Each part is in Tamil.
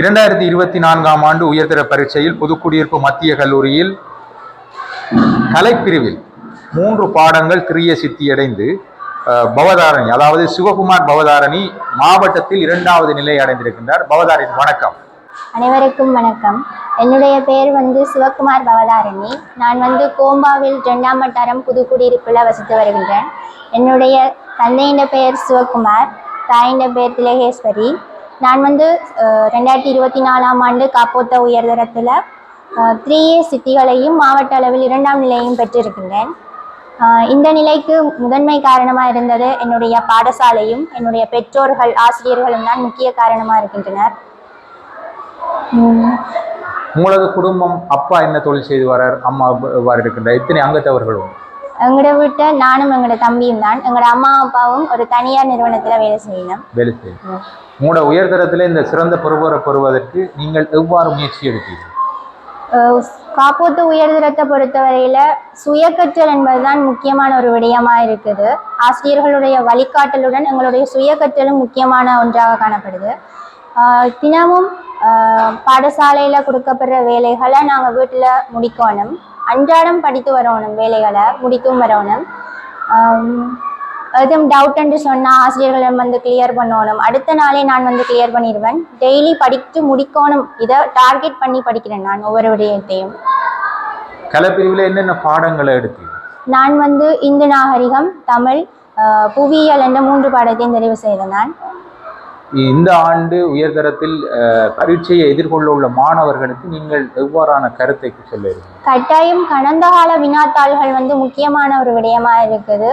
இரண்டாயிரத்தி இருபத்தி நான்காம் ஆண்டு உயர்தர பரீட்சையில் புதுக்குடியிருப்பு மத்திய கல்லூரியில் கலைப்பிரிவில் மூன்று பாடங்கள் திரிய சித்தியடைந்து பவதாரணி அதாவது சிவகுமார் பவதாரணி மாவட்டத்தில் இரண்டாவது நிலை அடைந்திருக்கின்றார். பவதாரணி வணக்கம். அனைவருக்கும் வணக்கம். என்னுடைய பெயர் வந்து சிவகுமார் பவதாரணி. நான் வந்து கோம்பாவில் இரண்டாம் வட்டாரம் புதுக்குடியிருப்பில் வசித்து வருகின்றேன். என்னுடைய தந்தையின் பெயர் சிவகுமார் தாயின் பெயர் திலகேஸ்வரி. நான் வந்து ரெண்டாயிரத்தி இருபத்தி நாலாம் ஆண்டு காப்போத்த உயர்தரத்தில் த்ரீ ஏ சிட்டிகளையும் மாவட்ட அளவில் இரண்டாம் நிலையும் பெற்றிருக்கின்றேன். இந்த நிலைக்கு முதன்மை காரணமாக இருந்தது என்னுடைய பாடசாலையும் என்னுடைய பெற்றோர்கள் ஆசிரியர்களும் தான் முக்கிய காரணமாக இருக்கின்றனர். உங்களது குடும்பம் அப்பா என்ன தொழில் செய்து வரார் அம்மா எவ்வாறு இருக்கின்றார் இத்தனை அங்கத்தவர்களும்? எங்களோட வீட்டை நானும் எங்களோட தம்பியும் தான். எங்களோட அம்மா அப்பாவும் ஒரு தனியார் நிறுவனத்தில் வேலை செய்யணும். வேலை செய்யும் உங்களோட உயர்தரத்தில் இந்த சிறந்த பெறுவரை பெறுவதற்கு நீங்கள் எவ்வாறு முயற்சி எடுத்தீர்கள் காப்போத்து உயர்தரத்தை பொறுத்தவரையில் சுயக்கற்றல் என்பதுதான் முக்கியமான ஒரு விடயமாக இருக்குது. ஆசிரியர்களுடைய வழிகாட்டலுடன் எங்களுடைய சுயக்கற்றலும் முக்கியமான ஒன்றாக காணப்படுது. தினமும் பாடசாலையில் கொடுக்கப்படுற வேலைகளை நாங்கள் வீட்டில் முடிக்கணும். அன்றாடம் படித்து வரணும் வேலைகளை முடித்தும் வரணும். எதுவும் டவுட்ன்னு சொன்னால் ஆசிரியர்களிடம் வந்து கிளியர் பண்ணணும். அடுத்த நாளே நான் வந்து கிளியர் பண்ணிடுவேன். டெய்லி படித்து முடிக்கணும். இதை டார்கெட் பண்ணி படிக்கிறேன் நான் ஒவ்வொரு விடயத்தையும். கலைப்பிரிவில் என்னென்ன பாடங்களை எடுத்தீர்கள் நான் வந்து இந்து நாகரிகம் தமிழ் புவியியல் என்ற மூன்று பாடத்தையும் தெரிவு செய்தேன் நான். இந்த ஆண்டு உயர்தரத்தில் பரீட்சையை எதிர்கொள்ள உள்ள மாணவர்களுக்கு நீங்கள் எவ்வாறான கருத்தை சொல்லுவீர்கள் கட்டாயம் கடந்த கால வினாத்தாள்கள் வந்து முக்கியமான ஒரு விடயமா இருக்குது.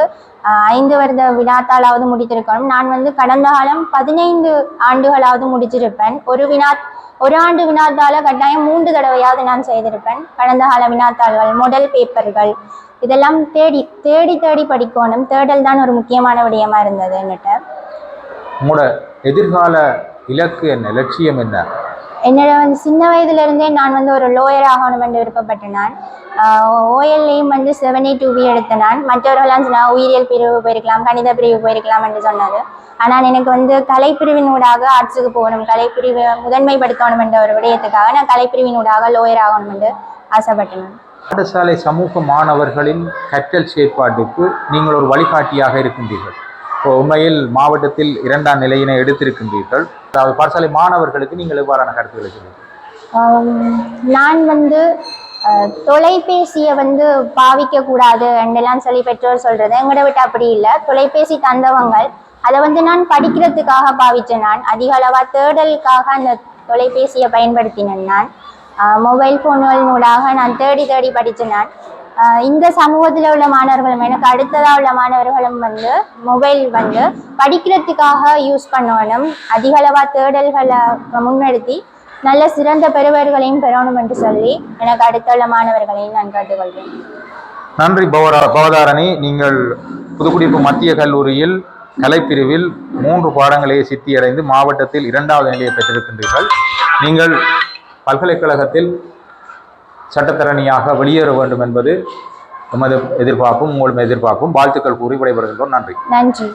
ஐந்து வருட வினாத்தாளாவது முடித்திருக்கணும். நான் வந்து கடந்த காலம் பதினைந்து ஆண்டுகளாவது முடிச்சிருப்பேன் ஒரு வினா ஒரு ஆண்டு வினாத்தாளை கட்டாயம் மூன்று தடவையாவது நான் செய்திருப்பேன். கடந்த கால வினாத்தாள்கள் மொடல் பேப்பர்கள் இதெல்லாம் தேடி தேடி தேடி படிக்கணும். தேடல் தான் ஒரு முக்கியமான விடயமா இருந்தது என்கிட்ட. உங்களோட எதிர்கால இலக்கு என்ன? லட்சியம் என்ன? என்னோட வந்து சின்ன வயதிலிருந்தே நான் வந்து ஒரு லோயர் ஆகணும் என்று விருப்பப்பட்டேன் நான் ஓஎல்லையும் வந்து செவன் எயிட் டூபி எடுத்த நான் மற்றவர்கள்லாம் சொன்னால் உயிரியல் பிரிவு போயிருக்கலாம் கணித பிரிவு போயிருக்கலாம் என்று சொன்னது ஆனால் எனக்கு வந்து கலைப்பிரிவினூடாக ஆர்ட்ஸுக்கு போகணும் கலைப்பிரிவு முதன்மைப்படுத்தணும் என்ற ஒரு விடயத்துக்காக நான் கலைப்பிரிவினூடாக லோயர் ஆகணும் என்று ஆசைப்பட்டேன். பாடசாலை சமூக மாணவர்களின் கற்றல் செயற்பாட்டுக்கு நீங்கள் ஒரு வழிகாட்டியாக இருக்கின்றீர்கள். இப்போ உண்மையில் மாவட்டத்தில் இரண்டாம் நிலையினை எடுத்திருக்கின்றீர்கள். அதாவது பாடசாலை மாணவர்களுக்கு நீங்கள் எவ்வாறான கருத்துக்களை சொல்லுங்கள்? நான் வந்து தொலைபேசியை வந்து பாவிக்க கூடாது என்றெல்லாம் சொல்லி பெற்றோர் சொல்றது எங்கட விட்டு அப்படி இல்லை. தொலைபேசி தந்தவங்கள் அதை வந்து நான் படிக்கிறதுக்காக பாவித்தேன் நான் அதிக அளவா தேடலுக்காக அந்த தொலைபேசியை பயன்படுத்தினேன் நான். மொபைல் ஃபோன்களினூடாக நான் தேடி தேடி படித்தேன் நான். இந்த சமூகத்தில் உள்ள மாணவர்களும் எனக்கு அடுத்ததாக உள்ள மாணவர்களும் வந்து மொபைல் வந்து படிக்கிறதுக்காக யூஸ் பண்ணணும். அதிக அளவா தேடல்களை முன்னெடுத்தி நல்ல சிறந்த பெறுவர்களையும் பெறணும் என்று சொல்லி எனக்கு அடுத்துள்ள மாணவர்களையும் நான் கேட்டுக்கொள்கிறேன். நன்றி பவரா பவதாரணி. நீங்கள் புதுக்குடிப்பு மத்திய கல்லூரியில் கலைப்பிரிவில் மூன்று பாடங்களை சித்தியடைந்து மாவட்டத்தில் இரண்டாவது நிலையை பெற்றிருக்கின்றீர்கள். நீங்கள் பல்கலைக்கழகத்தில் சட்டத்தரணியாக வெளியேற வேண்டும் என்பது எமது எதிர்பார்ப்பும் உங்களும் எதிர்பார்ப்பும். வாழ்த்துக்கள் கூறி விடைபெறுகின்றோம். நன்றி. நன்றி.